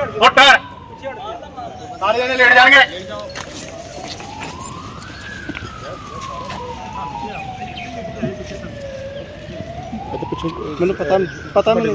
ਉੱਠ। ਸਾਰੇ ਜਣੇ ਲੇਟ ਜਾਣਗੇ। ਮੈਨੂੰ ਪਤਾ ਪਤਾ ਮੈਨੂੰ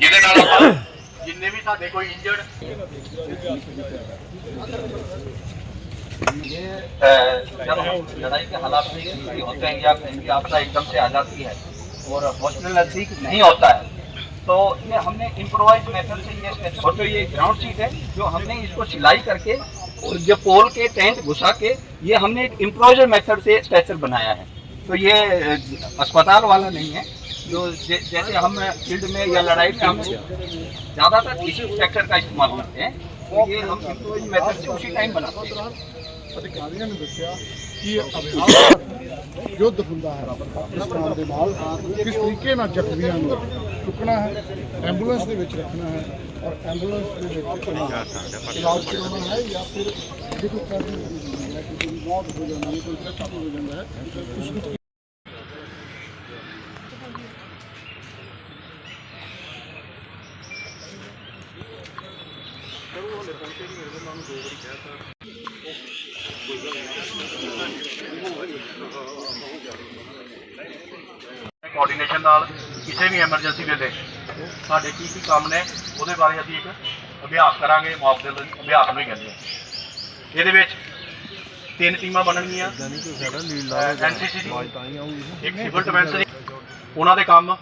ਜਿਹਦੇ ਨਾਲ ਆਪਾਂ ਜਿੰਨੇ ਵੀ ਸਾਡੇ ਕੋਈ ਇੰਜਰਡ लड़ाई के हालात में ये होते हैं या कहीं आपदा एकदम से आ जाती है और हॉस्पिटल नजदीक नहीं होता है तो ये हमने इम्प्रोवाइज मेथड से ये sketch- और जो ये ग्राउंड शीट है जो हमने इसको सिलाई करके और जो पोल के टेंट घुसा के ये हमने इम्प्रोजर मेथड से स्ट्रेचर बनाया है। तो ये अस्पताल वाला नहीं है। जो जैसे हम फ़ील्ड में या लड़ाई में हम ज़्यादातर इसी स्ट्रक्चर का इस्तेमाल करते हैं तो ये हम इम्प्रोजर मेथड से उसी टाइम बनाते हैं। ਯੁੱਧ ਹੁੰਦਾ ਹੈ ਪਾਕਿਸਤਾਨ ਦੇ ਨਾਲ ਕਿਸ ਤਰੀਕੇ ਨਾਲ ਜ਼ਖਮੀਆਂ ਨੂੰ ਚੁੱਕਣਾ ਹੈ, ਐਂਬੂਲੈਂਸ ਦੇ ਵਿੱਚ ਰੱਖਣਾ ਹੈ ਔਰ ਐਂਬੂਲੈਂਸ ਦੇ ਵਿੱਚ ਇਲਾਜ ਕਰਵਾਉਣਾ ਹੈ ਜਾਂ ਫਿਰ ਜੇ ਕੋਈ ਕਰਨੀ ਹੈ ਕਿ ਕੋਈ ਮੌਤ ਹੋ ਜਾਂਦੀ ਹੈ, ਕੋਈ ਚੱਕਾ ਹੋ ਜਾਂਦਾ ਹੈ, ਉਸ ਨੂੰ ਕੋਆਰਡੀਨੇਸ਼ਨ ਨਾਲ ਕਿਸੇ ਵੀ ਐਮਰਜੈਂਸੀ ਵੇਲੇ ਸਾਡੇ ਕੀ ਕੀ ਕੰਮ ਨੇ ਉਹਦੇ ਬਾਰੇ ਅਸੀਂ ਇੱਕ ਅਭਿਆਸ ਕਰਾਂਗੇ ਮੌਕ ਦੇ ਅਭਿਆਸ ਨੂੰ ਹੀ ਕਹਿੰਦੇ ਆ ਇਹਦੇ ਵਿੱਚ ਤਿੰਨ ਟੀਮਾਂ ਬਣਨਗੀਆਂ। ਐਨਸੀਸੀ ਦੀ ਇੱਕ ਸਿਵਲ ਡਿਫੈਂਸ ਦੀ। ਉਹਨਾਂ ਦੇ ਕੰਮ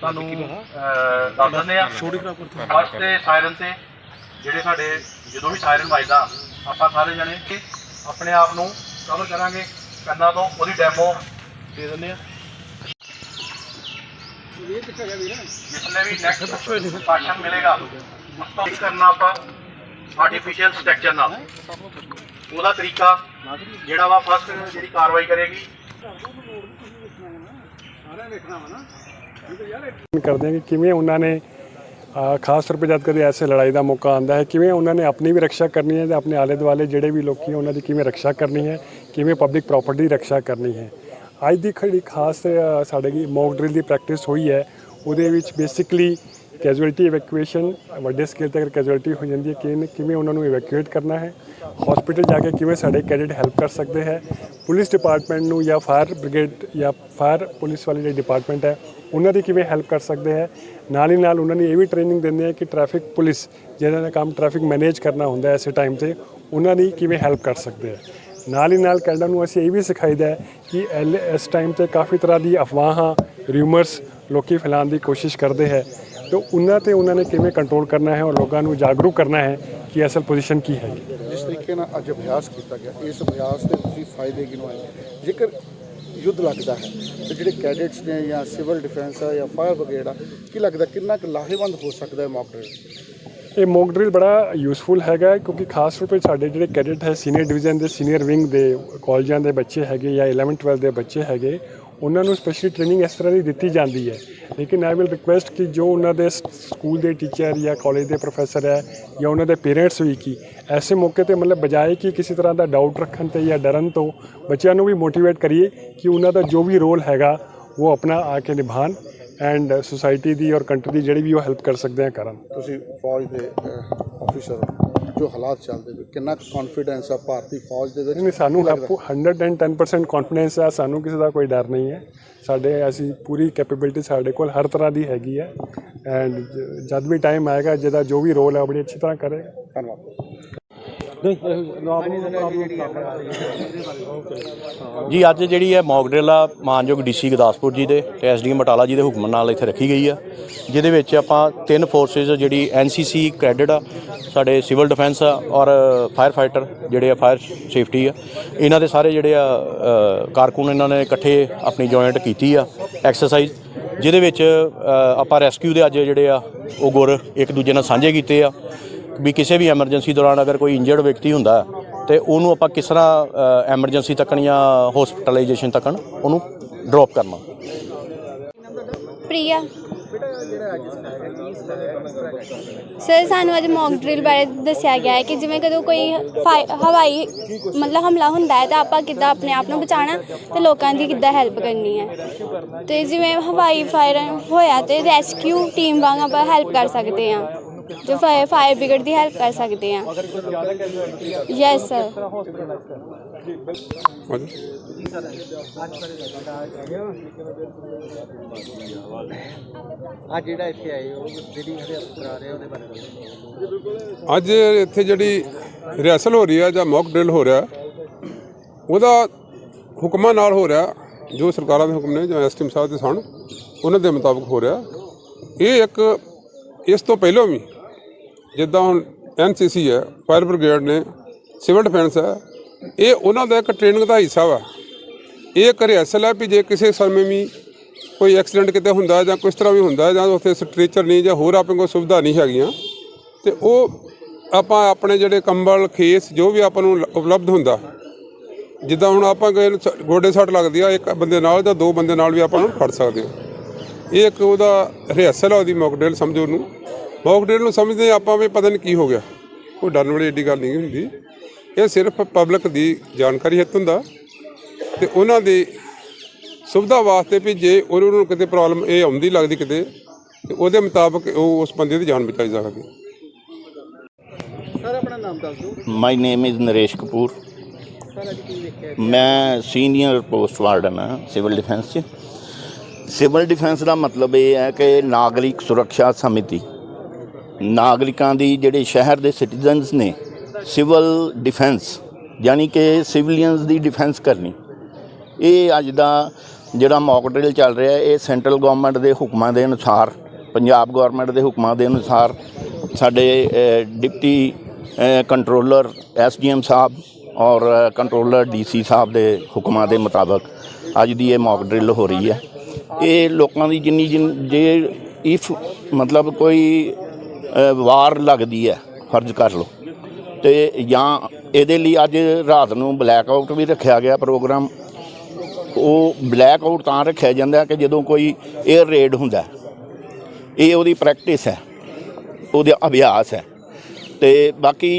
ਤੁਹਾਨੂੰ ਅਹ, ਦੱਸ ਦਿੰਦੇ ਆ ਫਸਟ ਤੇ ਸਾਇਰਨ ਤੇ ਜਿਹੜੇ ਸਾਡੇ ਜਦੋਂ ਵੀ ਸਾਇਰਨ ਵੱਜਦਾ ਆਪਾਂ ਸਾਰੇ ਜਣੇ ਆਪਣੇ ਆਪ ਨੂੰ ਕਵਰ ਕਰਾਂਗੇ। ਕੰਨਾਂ ਤੋਂ ਉਹਦੀ ਡੈਮੋ ਦੇ ਦਿੰਦੇ ਆ। ਜਿਸਲੇ ਵੀ ਨੈਕਸਟ ਭਾਸ਼ਣ ਮਿਲੇਗਾ ਉਸ ਤੋਂ ਕਰਨਾ ਆਪਾਂ ਆਰਟੀਫੀਸ਼ੀਅਲ ਸਟਰਕਚਰ ਨਾਲ। ਉਹਦਾ ਤਰੀਕਾ ਜਿਹੜਾ ਵਾ ਫਸਟ ਜਿਹੜੀ ਕਾਰਵਾਈ ਕਰੇਗੀ। ਕਰਦੇ ਹਾਂ ਕਿ ਕਿਵੇਂ ਉਹਨਾਂ ਨੇ ਅ, ਖਾਸ ਤੌਰ 'ਤੇ ਜਦ ਕਦੇ ਐਸੇ ਲੜਾਈ ਦਾ ਮੌਕਾ ਆਉਂਦਾ ਹੈ, ਕਿਵੇਂ ਉਹਨਾਂ ਨੇ ਆਪਣੀ ਵੀ ਰੱਖਿਆ ਕਰਨੀ ਹੈ ਤੇ ਆਪਣੇ ਆਲੇ ਦੁਆਲੇ ਜਿਹੜੇ ਵੀ ਲੋਕੀ ਹੈ ਉਹਨਾਂ ਦੀ ਕਿਵੇਂ ਰੱਖਿਆ ਕਰਨੀ ਹੈ, ਕਿਵੇਂ ਪਬਲਿਕ ਪ੍ਰਾਪਰਟੀ ਦੀ ਰੱਖਿਆ ਕਰਨੀ ਹੈ। ਅੱਜ ਦੀ ਖੜੀ ਖਾਸ ਸਾਡੇ ਕੀ ਮੌਕ ਡਰਿਲ ਦੀ ਪ੍ਰੈਕਟਿਸ ਹੋਈ ਹੈ, ਉਹਦੇ ਵਿੱਚ ਬੇਸਿਕਲੀ ਕੈਜੁਅਲਟੀ ਇਵੈਕੂਏਸ਼ਨ ਵੱਡੇ ਸਕੇਲ ਤੇ ਅਗਰ ਕੈਜੁਅਲਟੀ ਹੋ ਜਾਂਦੀ ਹੈ ਕਿਵੇਂ ਕਿਵੇਂ ਉਹਨਾਂ ਨੂੰ ਇਵੈਕੂਏਟ ਕਰਨਾ ਹੈ ਹਸਪੀਟਲ ਜਾ ਕੇ ਕਿਵੇਂ ਸਾਡੇ ਕੈਡਟ ਹੈਲਪ ਕਰ ਸਕਦੇ ਹੈ ਪੁਲਿਸ ਡਿਪਾਰਟਮੈਂਟ ਨੂੰ ਜਾਂ ਫਾਇਰ ਬ੍ਰਿਗੇਡ ਜਾਂ ਫਾਇਰ ਪੁਲਿਸ ਵਾਲੀ ਜਿਹੜੀ ਡਿਪਾਰਟਮੈਂਟ ਹੈ, ਉਹਨਾਂ ਦੀ ਕਿਵੇਂ ਹੈਲਪ ਕਰ ਸਕਦੇ ਹੈ, ਨਾਲ ਹੀ ਨਾਲ ਉਹਨਾਂ ਨੇ ਇਹ ਵੀ ਟ੍ਰੇਨਿੰਗ ਦਿੰਦੇ ਆ ਕਿ ਟ੍ਰੈਫਿਕ ਪੁਲਿਸ ਜਿਹਨਾਂ ਦਾ ਕੰਮ ਟ੍ਰੈਫਿਕ ਮੈਨੇਜ ਕਰਨਾ ਹੁੰਦਾ ਹੈ ਐਸੇ ਟਾਈਮ ਤੇ, ਉਹਨਾਂ ਦੀ ਕਿਵੇਂ ਹੈਲਪ ਕਰ ਸਕਦੇ ਹੈ। ਨਾਲ ਹੀ ਨਾਲ ਕੈਨੇਡਾ ਨੂੰ ਅਸੀਂ ਇਹ ਵੀ ਸਿਖਾਈਦਾ ਹੈ ਕਿ ਐਲ- ਇਸ ਟਾਈਮ ਤੇ ਕਾਫੀ ਤਰ੍ਹਾਂ ਦੀ ਅਫਵਾਹਾਂ ਰਿਊਮਰਸ ਲੋਕੀ ਫੈਲਾਉਣ ਦੀ ਕੋਸ਼ਿਸ਼ ਕਰਦੇ ਹੈ ਤੇ ਉਹਨਾਂ ਤੇ ਉਹਨਾਂ ਨੇ ਕਿਵੇਂ ਕੰਟਰੋਲ ਕਰਨਾ ਹੈ ਔਰ ਲੋਕਾਂ ਨੂੰ ਜਾਗਰੂਕ ਕਰਨਾ ਹੈ ਕਿ ਅਸਲ ਪੋਜੀਸ਼ਨ ਕੀ ਹੈ? ਜਿਸ ਤਰੀਕੇ ਨਾਲ ਅੱਜ ਅਭਿਆਸ ਕੀਤਾ ਗਿਆ ਇਸ ਅਭਿਆਸ ਦੇ ਤੁਸੀਂ ਫਾਇਦੇ ਗਿਣਵਾਏ ਜੇਕਰ ਯੁੱਧ ਲੱਗਦਾ ਹੈ ਤੇ ਜਿਹੜੇ ਕੈਡੇਟਸ ਨੇ ਜਾਂ ਸਿਵਲ ਡਿਫੈਂਸ ਆ ਜਾਂ ਫਾਇਰ ਬ੍ਰਿਗੇਡ ਆ ਕੀ ਲੱਗਦਾ ਕਿੰਨਾ ਕੁ ਲਾਹੇਵੰਦ ਹੋ ਸਕਦਾ ਹੈ ਮੌਕ ਡਰਿਲ ਇਹ ਮੌਕ ਡਰਿਲ ਬੜਾ ਯੂਸਫੁਲ ਹੈਗਾ ਕਿਉਂਕਿ ਖਾਸ ਤੌਰ 'ਤੇ ਸਾਡੇ ਜਿਹੜੇ ਕੈਡਟ ਹੈ ਸੀਨੀਅਰ ਡਿਵੀਜ਼ਨ ਦੇ ਸੀਨੀਅਰ ਵਿੰਗ ਦੇ ਕਾਲਜਾਂ ਦੇ ਬੱਚੇ ਹੈਗੇ ਜਾਂ 11 12 ਦੇ ਬੱਚੇ ਹੈਗੇ ਉਹਨਾਂ ਨੂੰ ਸਪੈਸ਼ਲੀ ਟ੍ਰੇਨਿੰਗ ਇਸ ਤਰ੍ਹਾਂ ਦੀ ਦਿੱਤੀ ਜਾਂਦੀ ਹੈ। ਲੇਕਿਨ ਆਈ ਵਿਲ ਰਿਕੁਐਸਟ ਕਿ ਜੋ ਉਹਨਾਂ ਦੇ ਸਕੂਲ ਦੇ ਟੀਚਰ ਜਾਂ ਕਾਲਜ ਦੇ ਪ੍ਰੋਫੈਸਰ ਹੈ ਜਾਂ ਉਹਨਾਂ ਦੇ ਪੇਰੈਂਟਸ ਵੀ ਕੀ ਐਸੇ ਮੌਕੇ ਤੇ ਮਤਲਬ ਬਜਾਏ ਕਿ ਕਿਸੇ ਤਰ੍ਹਾਂ ਦਾ ਡਾਊਟ ਰੱਖਣ ਤੇ ਜਾਂ ਡਰਨ ਤੋਂ ਬੱਚਿਆਂ ਨੂੰ ਵੀ ਮੋਟੀਵੇਟ ਕਰੀਏ ਕਿ ਉਹਨਾਂ ਦਾ ਜੋ ਵੀ ਰੋਲ ਹੈਗਾ ਉਹ ਆਪਣਾ ਆ ਕੇ ਨਿਭਾਣ। ਐਂਡ ਸੁਸਾਇਟੀ ਦੀ ਔਰ ਕੰਟਰੀ ਦੀ ਜਿਹੜੀ ਵੀ ਉਹ ਹੈਲਪ ਕਰ ਸਕਦੇ ਆ ਕਰਨ। ਤੁਸੀਂ ਫੌਜ ਦੇ ਅਫੀਸਰ ਜੋ ਹਾਲਾਤ ਚੱਲਦੇ ਪਏ ਕਿੰਨਾ ਕੌਨਫੀਡੈਂਸ ਆ ਭਾਰਤੀ ਫੌਜ ਦੇ ਵਿੱਚ? ਨਹੀਂ ਸਾਨੂੰ ਕੀ ਲੱਗਦਾ? 110% ਕੌਨਫੀਡੈਂਸ ਹੈ ਸਾਨੂੰ ਕਿਸੇ ਦਾ ਕੋਈ ਡਰ ਨਹੀਂ ਹੈ। ਸਾਡੇ ਅਸੀਂ ਪੂਰੀ ਕੈਪੇਬਿਲਿਟੀ ਸਾਡੇ ਕੋਲ ਹਰ ਤਰ੍ਹਾਂ ਦੀ ਹੈਗੀ ਹੈ। ਐਂਡ ਜਦ ਵੀ ਟਾਈਮ ਆਏਗਾ ਜਿਹਦਾ ਜੋ ਵੀ ਰੋਲ ਹੈ ਉਹ ਬੜੀ ਅੱਛੀ ਤਰ੍ਹਾਂ ਕਰੇਗਾ। ਧੰਨਵਾਦ। ਜੀ ਅੱਜ ਜਿਹੜੀ ਹੈ ਮੌਕ ਡਰਿਲ ਆ ਮਾਨਯੋਗ ਡੀਸੀ ਗੁਰਦਾਸਪੁਰ ਜੀ ਦੇ ਤੇ ਐਸਡੀਐਮ ਬਟਾਲਾ ਜੀ ਦੇ ਹੁਕਮ ਨਾਲ ਇੱਥੇ ਰੱਖੀ ਗਈ ਆ ਜਿਹਦੇ ਵਿੱਚ ਆਪਾਂ ਤਿੰਨ ਫੋਰਸਿਸ ਜਿਹੜੀ ਐਨਸੀਸੀ ਕ੍ਰੈਡਿਟ ਆ ਸਾਡੇ ਸਿਵਲ ਡਿਫੈਂਸ ਆ ਔਰ ਫਾਇਰ ਫਾਈਟਰ ਜਿਹੜੇ ਆ ਫਾਇਰ ਸੇਫਟੀ ਆ। ਇਹਨਾਂ ਦੇ ਸਾਰੇ ਜਿਹੜੇ ਆ ਕਾਰਕੁਨ ਇਹਨਾਂ ਨੇ ਇਕੱਠੇ ਆਪਣੀ ਜੁਆਇੰਟ ਕੀਤੀ ਆ ਐਕਸਰਸਾਈਜ਼ ਜਿਹਦੇ ਵਿੱਚ ਆਪਾਂ ਰੈਸਕਿਊ ਦੇ ਅੱਜ ਜਿਹੜੇ ਆ ਉਹ ਗੁਰ ਇੱਕ ਦੂਜੇ ਨਾਲ ਸਾਂਝੇ ਕੀਤੇ ਆ। ਵੀ ਕਿਸੇ ਵੀ ਐਮਰਜੈਂਸੀ ਦੌਰਾਨ ਅਗਰ ਕੋਈ ਇੰਜਰਡ ਵਿਅਕਤੀ ਹੁੰਦਾ ਹੈ, ਤੇ ਉਹਨੂੰ ਆਪਾਂ ਕਿਸ ਤਰ੍ਹਾਂ ਐਮਰਜੈਂਸੀ ਤੱਕਣ ਜਾਂ ਹਸਪੀਟਲਾਈਜੇਸ਼ਨ ਤੱਕਣ ਉਹਨੂੰ ਡ੍ਰੌਪ ਕਰਨਾ। ਪ੍ਰਿਆ। ਸਰ ਸਾਨੂੰ ਅੱਜ ਮੌਕ ਡਰਿਲ ਬਾਰੇ ਦੱਸਿਆ ਗਿਆ ਹੈ ਕਿ ਜਿਵੇਂ ਕਦੋਂ ਕੋਈ ਫਾਈ- ਹਵਾਈ ਮਤਲਬ ਹਮਲਾ ਹੁੰਦਾ ਹੈ ਤਾਂ ਆਪਾਂ ਕਿੱਦਾਂ ਆਪਣੇ ਆਪ ਨੂੰ ਬਚਾਉਣਾ ਤੇ ਲੋਕਾਂ ਦੀ ਕਿੱਦਾਂ ਹੈਲਪ ਕਰਨੀ ਹੈ। ਤੇ ਜਿਵੇਂ ਹਵਾਈ ਫਾਇਰ ਹੋਇਆ ਤੇ ਰੈਸਕਿਊ ਟੀਮ ਵਾਂਗ ਆਪਾਂ ਹੈਲਪ ਕਰ ਸਕਦੇ ਹਾਂ। ਜੋ ਫਾਇਰ ਫਾਇਰ ਬ੍ਰਿਗੇਡ ਦੀ ਹੈਲਪ ਕਰ ਸਕਦੇ ਹਾਂ। ਯੈਸ ਸਰ ਅੱਜ ਜਿਹੜਾ ਇੱਥੇ ਆਏ ਹੋ ਜਿਹੜੀ ਹਰੇ ਕਰਾ ਰਹੇ ਉਹਦੇ ਬਾਰੇ ਅੱਜ ਇੱਥੇ ਜਿਹੜੀ ਰਿਹਰਸਲ ਹੋ ਰਹੀ ਹੈ ਜਾਂ ਮੌਕ ਡਰਿਲ ਹੋ ਰਿਹਾ ਉਹਦਾ ਹੁਕਮਾਂ ਨਾਲ ਹੋ ਰਿਹਾ ਜੋ ਸਰਕਾਰਾਂ ਦੇ ਹੁਕਮ ਨੇ ਜਾਂ ਐਸਟੀਐਮ ਸਾਹਿਬ ਦੇ ਸਨ ਉਹਨਾਂ ਦੇ ਮੁਤਾਬਕ ਹੋ ਰਿਹਾ। ਇਹ ਇੱਕ ਇਸ ਤੋਂ ਪਹਿਲਾਂ ਵੀ ਜਿੱਦਾਂ ਹੁਣ ਐਨਸੀਸੀ ਹੈ ਫਾਇਰ ਬ੍ਰਿਗੇਡ ਨੇ ਸਿਵਲ ਡਿਫੈਂਸ ਹੈ, ਇਹ ਉਹਨਾਂ ਦਾ ਇੱਕ ਟ੍ਰੇਨਿੰਗ ਦਾ ਹਿੱਸਾ ਵਾ। ਇਹ ਇੱਕ ਰਿਹਰਸਲ ਹੈ ਵੀ ਜੇ ਕਿਸੇ ਸਮੇਂ ਵੀ ਕੋਈ ਐਕਸੀਡੈਂਟ ਕਿਤੇ ਹੁੰਦਾ ਜਾਂ ਕਿਸ ਤਰ੍ਹਾਂ ਵੀ ਹੁੰਦਾ ਜਾਂ ਉੱਥੇ ਸਟ੍ਰੈਚਰ ਨਹੀਂ ਜਾਂ ਹੋਰ ਆਪਣੇ ਕੋਲ ਸੁਵਿਧਾ ਨਹੀਂ ਹੈਗੀਆਂ, ਤੇ ਉਹ ਆਪਾਂ ਆਪਣੇ ਜਿਹੜੇ ਕੰਬਲ, ਖੇਸ, ਜੋ ਵੀ ਆਪਾਂ ਨੂੰ ਉਪਲਬਧ ਹੁੰਦਾ, ਜਿੱਦਾਂ ਹੁਣ ਆਪਾਂ ਗਏ ਸ- ਗੋਡੇ ਸੱਟ ਲੱਗਦੀ ਆ, ਇੱਕ ਬੰਦੇ ਨਾਲ ਜਾਂ ਦੋ ਬੰਦੇ ਨਾਲ ਵੀ ਆਪਾਂ ਨੂੰ ਫੜ ਸਕਦੇ ਹਾਂ। ਇਹ ਇੱਕ ਉਹਦਾ ਰਿਹਰਸਲ ਆ ਉਹਦੀ ਮੌਕਡੇਲ ਸਮਝੋ ਉਹਨੂੰ। ਮੌਕਡੇਲ ਨੂੰ ਸਮਝਦੇ ਆਪਾਂ ਵੀ ਪਤਾ ਨਹੀਂ ਕੀ ਹੋ ਗਿਆ। ਕੋਈ ਡਰਨ ਵਾਲੀ ਏਡੀ ਗੱਲ ਨਹੀਂ ਹੁੰਦੀ। ਇਹ ਸਿਰਫ ਪਬਲਿਕ ਦੀ ਜਾਣਕਾਰੀ ਹਿੱਤ ਹੁੰਦਾ। ਤੇ ਉਹਨਾਂ ਦੀ ਸੁਵਿਧਾ ਵਾਸਤੇ ਵੀ ਜੇ ਉਹਨਾਂ ਨੂੰ ਕਿਤੇ ਪ੍ਰੋਬਲਮ ਇਹ ਆਉਂਦੀ ਲੱਗਦੀ ਕਿਤੇ ਤੇ ਉਹਦੇ ਮੁਤਾਬਕ ਉਹ ਉਸ ਬੰਦੇ ਦੀ ਜਾਨ ਬਚਾਈ ਸਕਦੀ। ਸਰ ਆਪਣਾ ਨਾਮ ਦੱਸ ਦਿਓ। My name is Naresh Kapoor ਮੈਂ ਸੀਨੀਅਰ ਪੋਸਟ ਵਾਰਡਨ ਹਾਂ ਸਿਵਲ ਡਿਫੈਂਸ 'ਚ। ਸਿਵਲ ਡਿਫੈਂਸ ਦਾ ਮਤਲਬ ਇਹ ਹੈ ਕਿ ਨਾਗਰਿਕ ਸੁਰੱਖਿਆ ਸਮਿਤੀ ਨਾਗਰਿਕਾਂ ਦੀ ਜਿਹੜੇ ਸ਼ਹਿਰ ਦੇ ਸਿਟੀਜ਼ਨਸ ਨੇ ਸਿਵਲ ਡਿਫੈਂਸ ਯਾਨੀ ਕਿ ਸਿਵਲੀਅਨਸ ਦੀ ਡਿਫੈਂਸ ਕਰਨੀ। ਇਹ ਅੱਜ ਦਾ ਜਿਹੜਾ ਮੌਕ ਡਰਿਲ ਚੱਲ ਰਿਹਾ ਇਹ ਸੈਂਟਰਲ ਗਵਰਨਮੈਂਟ ਦੇ ਹੁਕਮਾਂ ਦੇ ਅਨੁਸਾਰ ਪੰਜਾਬ ਗਵਰਨਮੈਂਟ ਦੇ ਹੁਕਮਾਂ ਦੇ ਅਨੁਸਾਰ ਸਾਡੇ ਅ, ਡਿਪਟੀ ਅ, ਕੰਟਰੋਲਰ ਐਸਡੀਐਮ ਸਾਹਿਬ ਔਰ ਕੰਟਰੋਲਰ ਡੀਸੀ ਸਾਹਿਬ ਦੇ ਹੁਕਮਾਂ ਦੇ ਮੁਤਾਬਕ ਅੱਜ ਦੀ ਇਹ ਮੌਕ ਡਰਿਲ ਹੋ ਰਹੀ ਹੈ। ਇਹ ਲੋਕਾਂ ਦੀ ਜਿੰਨੀ ਜਿੰਨ ਜੇ ਇਫ ਮਤਲਬ ਕੋਈ ਵਾਰ ਲੱਗਦੀ ਹੈ ਫਰਜ਼ ਕਰ ਲਓ। ਤੇ ਜਾਂ ਇਹਦੇ ਲਈ ਅੱਜ ਰਾਤ ਨੂੰ ਬਲੈਕ ਆਊਟ ਵੀ ਰੱਖਿਆ ਗਿਆ ਪ੍ਰੋਗਰਾਮ ਉਹ ਬਲੈਕ ਆਊਟ ਤਾਂ ਰੱਖਿਆ ਜਾਂਦਾ ਕਿ ਜਦੋਂ ਕੋਈ 에ਅਰ ਰੇਡ ਹੁੰਦਾ। ਇਹ ਉਹਦੀ ਪ੍ਰੈਕਟਿਸ ਹੈ ਉਹਦਾ ਅਭਿਆਸ ਹੈ। ਤੇ ਬਾਕੀ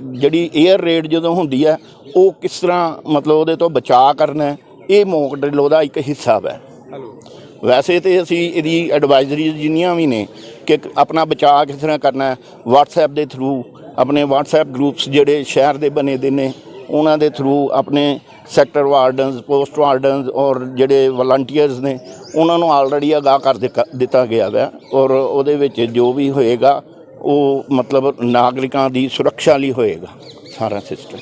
ਜਿਹੜੀ 에ਅਰ ਰੇਡ ਜਦੋਂ ਹੁੰਦੀ ਹੈ ਉਹ ਕਿਸ ਤਰ੍ਹਾਂ ਮਤਲਬ ਉਹਦੇ ਤੋਂ ਬਚਾਅ ਕਰਨਾ ਇਹ ਮੌਕ ਡਰਿਲ ਉਹਦਾ ਇੱਕ ਹਿੱਸਾ ਹੈ। ਵੈਸੇ ਤੇ ਅਸੀਂ ਇਹਦੀ ਐਡਵਾਈਜ਼ਰੀ ਜਿੰਨੀਆਂ ਵੀ ਨੇ ਕਿ ਆਪਣਾ ਬਚਾਅ ਕਿਸ ਤਰ੍ਹਾਂ ਕਰਨਾ ਹੈ। WhatsApp ਦੇ ਥਰੂ ਆਪਣੇ WhatsApp ਗਰੁੱਪਸ ਜਿਹੜੇ ਸ਼ਹਿਰ ਦੇ ਬਣੇ ਦੇ ਨੇ, ਉਹਨਾਂ ਦੇ ਥਰੂ ਆਪਣੇ ਸੈਕਟਰ ਵਾਰਡਨਸ ਪੋਸਟ ਵਾਰਡਨਸ ਔਰ ਜਿਹੜੇ ਵਲੰਟੀਅਰਸ ਨੇ, ਉਹਨਾਂ ਨੂੰ ਆਲਰੇਡੀ ਅਗਾਹ ਕਰ ਦਿੱਤਾ- ਦਿੱਤਾ ਗਿਆ ਹੈ ਔਰ ਉਹਦੇ ਵਿੱਚ ਜੋ ਵੀ ਹੋਏਗਾ, ਉਹ ਮਤਲਬ ਨਾਗਰਿਕਾਂ ਦੀ ਸੁਰੱਖਿਆ ਲਈ ਹੋਏਗਾ। ਸਾਰਾ ਸਿਸਟਮ